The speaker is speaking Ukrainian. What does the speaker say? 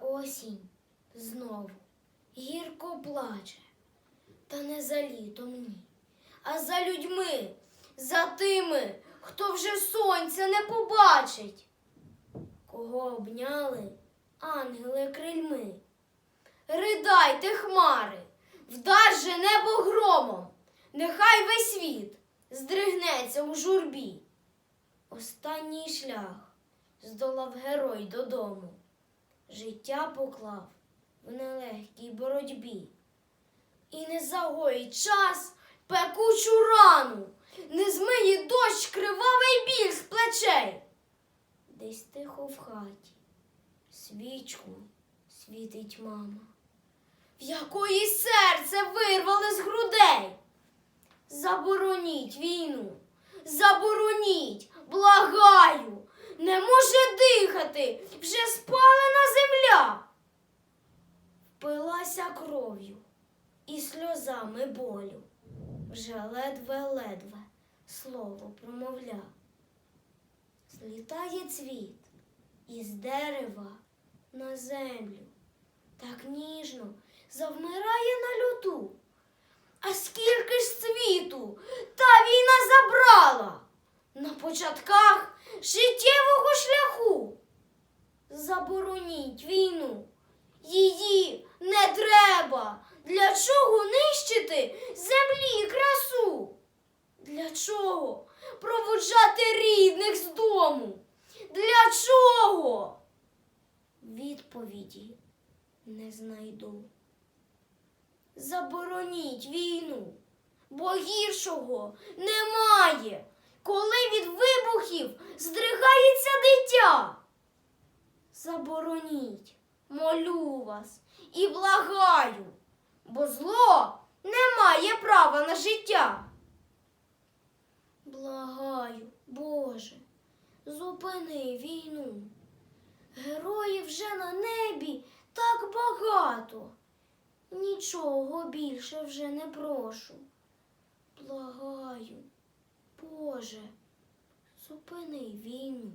осінь знову гірко плаче, та не за літом ні, а за людьми, за тими, хто вже сонця не побачить, кого обняли ангели крильми. Ридайте, хмари, вдар же небо громом, нехай весь світ здригнеться у журбі. Останній шлях здолав герой додому, життя поклав в нелегкій боротьбі. І не загоїть час пекучу рану, не змиє дощ кривавий біль з плечей. Десь тихо в хаті свічку світить мама, в якої серце вирвали з грудей. Забороніть війну, забороніть, благаю, не може дихати, вже спалена кров'ю і сльозами болю, вже ледве-ледве слово промовля. Злітає цвіт із дерева на землю, так ніжно завмирає на люту. А скільки ж світу та війна забрала на початках життєвого шляху. Забороніть війну, її не. Для чого нищити землі красу? Для чого проводжати рідних з дому? Для чого? Відповіді не знайду. Забороніть війну, бо гіршого немає, коли від вибухів здригається дитя. Забороніть, молю вас і благаю, бо зло не має права на життя. Благаю, Боже, зупини війну. Героїв вже на небі так багато. Нічого більше вже не прошу. Благаю, Боже, зупини війну.